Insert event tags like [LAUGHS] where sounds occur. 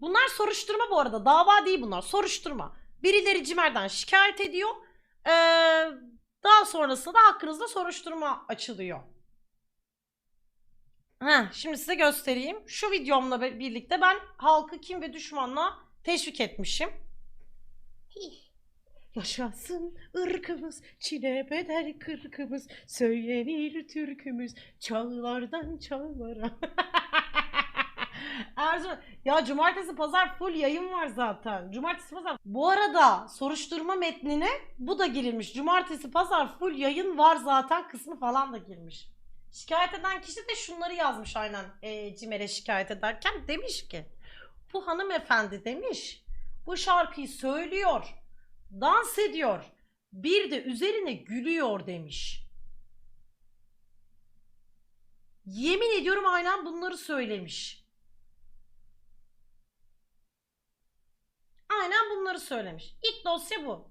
Bunlar soruşturma bu arada. Dava değil bunlar. Soruşturma. Birileri Cimer'den şikayet ediyor. Ee, daha sonrasında da hakkınızda soruşturma açılıyor. Heh, şimdi size göstereyim. Şu videomla birlikte ben halkı kim ve düşmanla teşvik etmişim. [LAUGHS] Yaşasın ırkımız, çile bedel kırkımız, söylenir türkümüz, çağlardan çağlara. [LAUGHS] Erzurum. Ya cumartesi pazar full yayın var zaten. Cumartesi pazar. Bu arada soruşturma metnine bu da girilmiş. Cumartesi pazar full yayın var zaten kısmı falan da girmiş. Şikayet eden kişi de şunları yazmış aynen e, Cimer'e şikayet ederken. Demiş ki bu hanımefendi demiş bu şarkıyı söylüyor, dans ediyor, bir de üzerine gülüyor demiş. Yemin ediyorum aynen bunları söylemiş. Bunları söylemiş. İlk dosya bu.